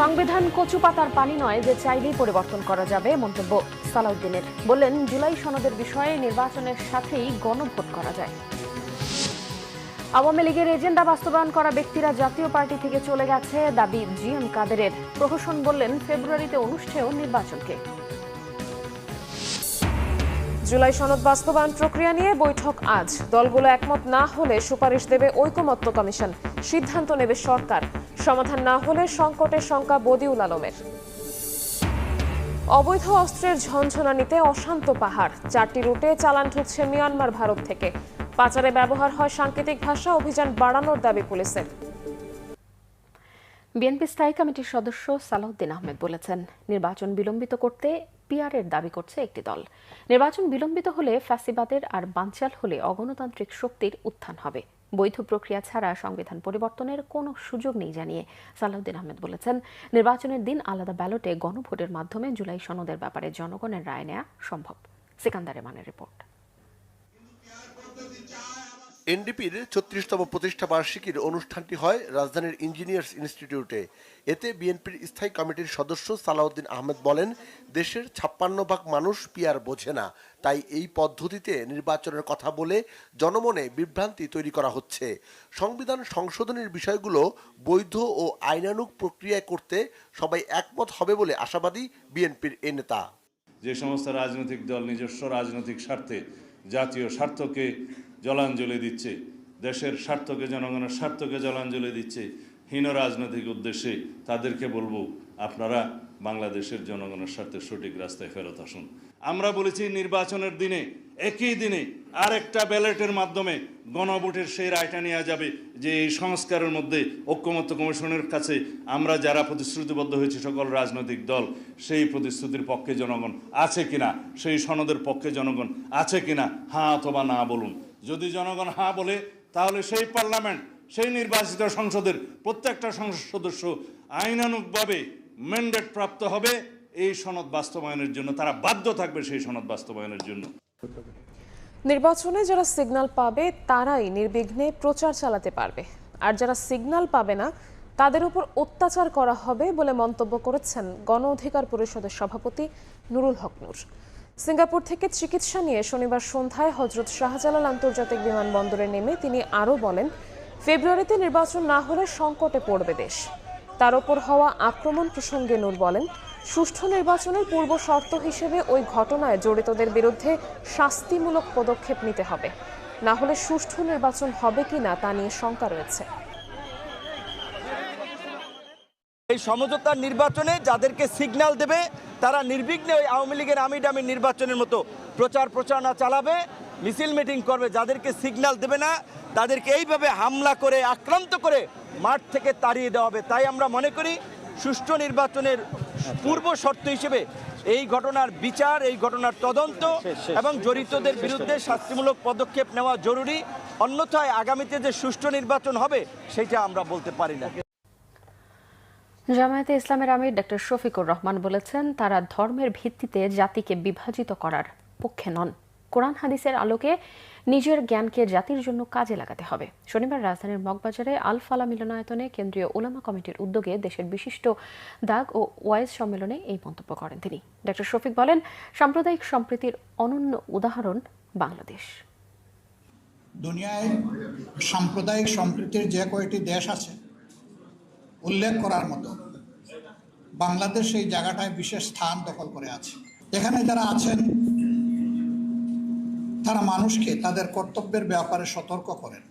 সংবিধান কচু পাতার পানি নয় যে চাইলেই পরিবর্তন করা যাবে, মন্তব্য সালাউদ্দিনের। বললেন, জুলাই সনদের বিষয়ে নির্বাচনের সাথেই গণভোট করা যায়। আওয়ামী লীগের এজেন্ডা বাস্তবায়ন করা ব্যক্তিরা জাতীয় পার্টি থেকে চলে গেছে, দাবি জি এম কাদেরের। প্রহসন বললেন, ফেব্রুয়ারিতে অনুষ্ঠেয় নির্বাচনকে। জুলাই সনদ বাস্তবায়ন প্রক্রিয়া নিয়ে বৈঠক আজ। দলগুলো একমত না হলে সুপারিশ দেবে ঐকমত্য কমিশন। সিদ্ধান্ত নেবে সরকার। সমাধান না হলে সংকটের শঙ্কা বদিউল আলমের। অবৈধ অস্ত্রের ঝনঝনানিতে অশান্ত পাহাড়। চারটি রুটে চালান ঢুকছে মিয়ানমার ভারত থেকে। পাচারে ব্যবহার হয় সাংকেতিক ভাষা, অভিযান বাড়ানোর দাবি পুলিশের। বিএনপি স্থায়ী কমিটির সদস্য সালাউদ্দিন আহমেদ বলেছেন, নির্বাচন বিলম্বিত করতে পিআরের দাবি করছে একটি দল। নির্বাচন বিলম্বিত হলে ফ্যাসিবাদের আর বানচাল হলে অগণতান্ত্রিক শক্তির উত্থান হবে। বৈধ প্রক্রিয়া ছাড়া সংবিধান পরিবর্তনের কোনো সুযোগ নেই জানিয়ে সালাউদ্দিন আহমেদ বলেছেন। নির্বাচনের দিন আলাদা ব্যালটে গণভোটের মাধ্যমে জুলাই সনদের ব্যাপারে জনগণের রায় নেওয়া সম্ভব। সিকান্দার রেমানের রিপোর্ট। এনডিপির ছত্রিশতম প্রতিষ্ঠা বার্ষিকীর অনুষ্ঠানটি হয় রাজধানীর ইঞ্জিনিয়ার্স ইনস্টিটিউটে। এতে বিএনপির স্থায়ী কমিটির সদস্য সালাউদ্দিন আহমেদ বলেন, দেশের ছাপ্পান্ন ভাগ মানুষ পিয়ার বোঝে না। তাই এই পদ্ধতিতে নির্বাচনের কথা বলে জনমনে বিভ্রান্তি তৈরি করা হচ্ছে। সংবিধান সংশোধনের বিষয়গুলো বৈধ ও আইনানুগ প্রক্রিয়ায় করতে সবাই একমত হবে বলে আশাবাদী বিএনপির এ নেতা। যে সমস্ত রাজনৈতিক দল নিজস্ব রাজনৈতিক স্বার্থে জাতীয় স্বার্থকে জলাঞ্জলি দিচ্ছে। দেশের স্বার্থকে, জনগণের স্বার্থকে জলাঞ্জলি দিচ্ছে। হীন রাজনৈতিক উদ্দেশ্যে তাদেরকে বলব, আপনারা বাংলাদেশের জনগণের স্বার্থে সঠিক রাস্তায় ফেরত আসুন। আমরা বলেছি, নির্বাচনের দিনে, একই দিনে আরেকটা ব্যালটের মাধ্যমে গণভোটের সেই রায়টা নেওয়া যাবে যে এই সংস্কারের মধ্যে ঐক্যমত্য কমিশনের কাছে আমরা যারা প্রতিশ্রুতিবদ্ধ হয়েছি, সকল রাজনৈতিক দল, সেই প্রতিশ্রুতির পক্ষে জনগণ আছে কিনা, সেই সনদের পক্ষে জনগণ আছে কিনা হ্যাঁ অথবা না বলুন। যদি জনগণ হ্যাঁ বলে, তাহলে সেই পার্লামেন্ট, সেই নির্বাচিত সংসদের প্রত্যেকটা সংসদ সদস্য আইনানুগভাবে ম্যান্ডেট প্রাপ্ত হবে। এই সনদ বাস্তবায়নের জন্য তারা বাধ্য থাকবে সেই সনদ বাস্তবায়নের জন্য। নির্বাচনে যারা সিগন্যাল পাবে, তারাই নির্বিঘ্নে প্রচার চালাতে পারবে। আর যারা সিগন্যাল পাবে না, তাদের উপর অত্যাচার করা হবে বলে মন্তব্য করেছেন গণ অধিকার পরিষদের সভাপতি নুরুল হক নূর। সিঙ্গাপুর থেকে চিকিৎসা নিয়ে শনিবার সন্ধ্যায় হজরত শাহজালাল আন্তর্জাতিক বিমানবন্দরে নেমে তিনি আরও বলেন, ফেব্রুয়ারিতে নির্বাচন না হলে সংকটে পড়বে দেশ। তার ওপর হওয়া আক্রমণ প্রসঙ্গে নূর বলেন, সুষ্ঠু নির্বাচনের পূর্ব শর্ত হিসেবে ওই ঘটনায় জড়িতদের বিরুদ্ধে শাস্তিমূলক পদক্ষেপ নিতে হবে। না হলে সুষ্ঠু নির্বাচন হবে কিনা তা নিয়ে শঙ্কা রয়েছে। এই সমঝোতার নির্বাচনে যাদেরকে সিগন্যাল দেবে তারা নির্বিঘ্নে ওই আওয়ামী লীগের আমি ডামি নির্বাচনের মতো প্রচার প্রচারণা চালাবে মিছিল মিটিং করবে যাদেরকে সিগন্যাল দেবে না তাদেরকে এইভাবে হামলা করে আক্রান্ত করে মাঠ থেকে তাড়িয়ে দেওয়া হবে। তাই আমরা মনে করি সুষ্ঠু নির্বাচনের পূর্ব শর্ত হিসেবে এই ঘটনার বিচার এই ঘটনার তদন্ত এবং জড়িতদের বিরুদ্ধে শাস্তিমূলক পদক্ষেপ নেওয়া জরুরি। অন্যথায় আগামীতে যে সুষ্ঠু নির্বাচন হবে সেটা আমরা বলতে পারি না। জামায়াতে ইসলামের আমির ডক্টর শফিকুর রহমান বলেছেন, তারা ধর্মের ভিত্তিতে জাতিকে বিভাজিত করার পক্ষে নন। কোরআন হাদিসের আলোকে নিজের জ্ঞানকে জাতির জন্য কাজে লাগাতে হবে। শনিবার রাজধানীর মগবাজারে আল ফালা মিলনায়তনে কেন্দ্রীয় ওলামা কমিটির উদ্যোগে দেশের বিশিষ্ট দাগ ও ওয়াইজ সম্মেলনে এই মন্তব্য করেন তিনি। ডক্টর শফিক বলেন, সাম্প্রদায়িক সম্প্রীতির অনন্য উদাহরণ বাংলাদেশ। দুনিয়ায় সাম্প্রদায়িক সম্প্রীতির যে কয়টি দেশ আছে উল্লেখ করার মতো। বাংলাদেশ এই জায়গাটায় বিশেষ স্থান দখল করে আছে। এখানে যারা আছেন, তারা মানুষকে তাদের কর্তব্যের ব্যাপারে সতর্ক করেন।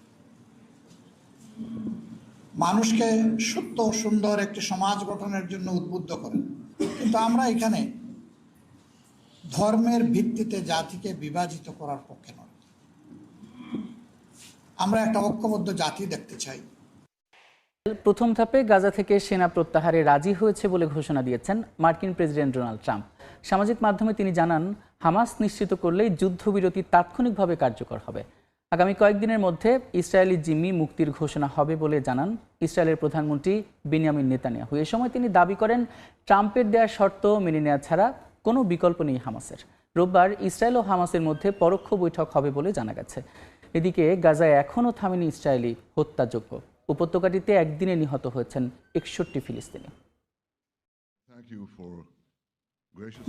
মানুষকে সত্য সুন্দর একটি সমাজ গঠনের জন্য উদ্বুদ্ধ করেন। কিন্তু আমরা এখানে ধর্মের ভিত্তিতে জাতিকে বিভাজিত করার পক্ষে নয় আমরা একটা ঐক্যবদ্ধ জাতি দেখতে চাই। প্রথম ধাপে গাজা থেকে সেনা প্রত্যাহারে রাজি হয়েছে বলে ঘোষণা দিয়েছেন মার্কিন প্রেসিডেন্ট ডোনাল্ড ট্রাম্প। সামাজিক মাধ্যমে তিনি জানান, হামাস নিশ্চিত করলেই যুদ্ধবিরতি তাৎক্ষণিকভাবে কার্যকর হবে। আগামী কয়েকদিনের মধ্যে ইসরায়েলি জিম্মি মুক্তির ঘোষণা হবে বলে জানান ইসরায়েলের প্রধানমন্ত্রী বিনিয়ামিন নেতানিয়াহু। এ সময় তিনি দাবি করেন, ট্রাম্পের দেওয়া শর্ত মেনে নেওয়া ছাড়া কোনো বিকল্প নেই হামাসের। রোববার ইসরায়েল ও হামাসের মধ্যে পরোক্ষ বৈঠক হবে বলে জানা গেছে। এদিকে গাজায় এখনও থামেনি ইসরায়েলি হত্যাযোগ্য উপত্যকাটিতে একদিনে নিহত হয়েছেন একষট্টি ফিলিস্তিনি।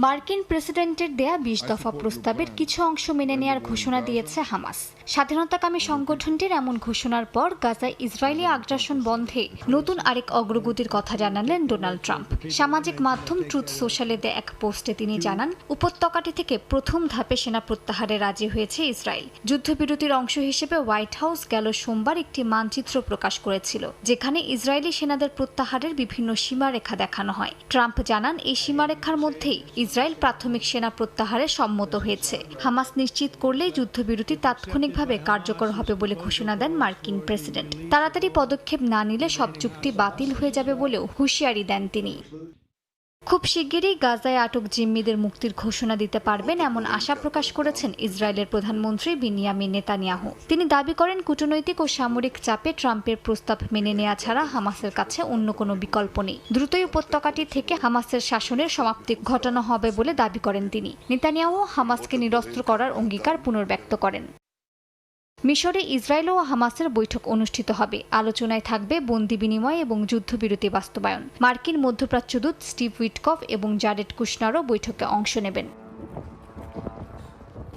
মার্কিন প্রেসিডেন্টের দেয়া বিশ দফা প্রস্তাবের কিছু অংশ মেনে নেয়ার ঘোষণা দিয়েছে হামাস। স্বাধীনতাকামী সংগঠনটির এমন ঘোষণার পর গাজায় ইসরায়েলি আগ্রাসন বন্ধে নতুন আরেক অগ্রগতির কথা জানালেন ডোনাল্ড ট্রাম্প। সামাজিক মাধ্যম ট্রুথ সোশ্যালে দেয়া এক পোস্টে তিনি জানান উপত্যকাটি থেকে প্রথম ধাপে সেনা প্রত্যাহারে রাজি হয়েছে ইসরায়েল। যুদ্ধবিরতির অংশ হিসেবে হোয়াইট হাউস গেল সোমবার একটি মানচিত্র প্রকাশ করেছিল যেখানে ইসরায়েলি সেনাদের প্রত্যাহারের বিভিন্ন সীমারেখা দেখানো হয়। ট্রাম্প জানান এই সীমারেখার মধ্যেই ইসরায়েল প্রাথমিক সেনা প্রত্যাহারে সম্মত হয়েছে। হামাস নিশ্চিত করলেই যুদ্ধবিরতি তাৎক্ষণিকভাবে কার্যকর হবে বলে ঘোষণা দেন মার্কিন প্রেসিডেন্ট। তাড়াতাড়ি পদক্ষেপ না নিলে সব চুক্তি বাতিল হয়ে যাবে বলেও হুঁশিয়ারি দেন তিনি। খুব শিগগিরই গাজায় আটক জিম্মিদের মুক্তির ঘোষণা দিতে পারবেন এমন আশা প্রকাশ করেছেন ইসরায়েলের প্রধানমন্ত্রী বিনিয়ামিন নেতানিয়াহু। তিনি দাবি করেন, কূটনৈতিক ও সামরিক চাপে ট্রাম্পের প্রস্তাব মেনে নেওয়া ছাড়া হামাসের কাছে অন্য কোনো বিকল্প নেই। দ্রুতই উপত্যকাটি থেকে হামাসের শাসনের সমাপ্তি ঘটানো হবে বলে দাবি করেন তিনি। নেতানিয়াহু হামাসকে নিরস্ত্র করার অঙ্গীকার পুনর্ব্যক্ত করেন। মিশরে ইসরায়েল ও হামাসের বৈঠক অনুষ্ঠিত হবে। আলোচনায় থাকবে বন্দি বিনিময় এবং যুদ্ধবিরতি বাস্তবায়ন। মার্কিন মধ্যপ্রাচ্যদূত স্টিভ উইটকফ এবং জারেড কুশনারও বৈঠকে অংশ নেবেন।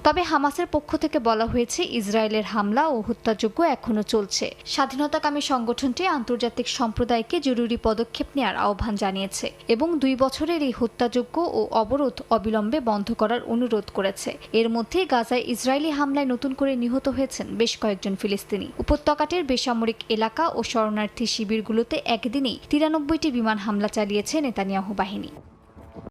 তবে হামাসের পক্ষ থেকে বলা হয়েছে, ইসরায়েলের হামলা ও হত্যাযজ্ঞ এখনও চলছে। স্বাধীনতাকামী সংগঠনটি আন্তর্জাতিক সম্প্রদায়কে জরুরি পদক্ষেপ নেওয়ার আহ্বান জানিয়েছে এবং দুই বছরের এই হত্যাযজ্ঞ ও অবরোধ অবিলম্বে বন্ধ করার অনুরোধ করেছে। এর মধ্যে গাজায় ইসরায়েলি হামলায় নতুন করে নিহত হয়েছেন বেশ কয়েকজন ফিলিস্তিনি। উপত্যকাটির বেসামরিক এলাকা ও শরণার্থী শিবিরগুলোতে একদিনেই তিরানব্বইটি বিমান হামলা চালিয়েছে নেতানিয়াহু বাহিনী।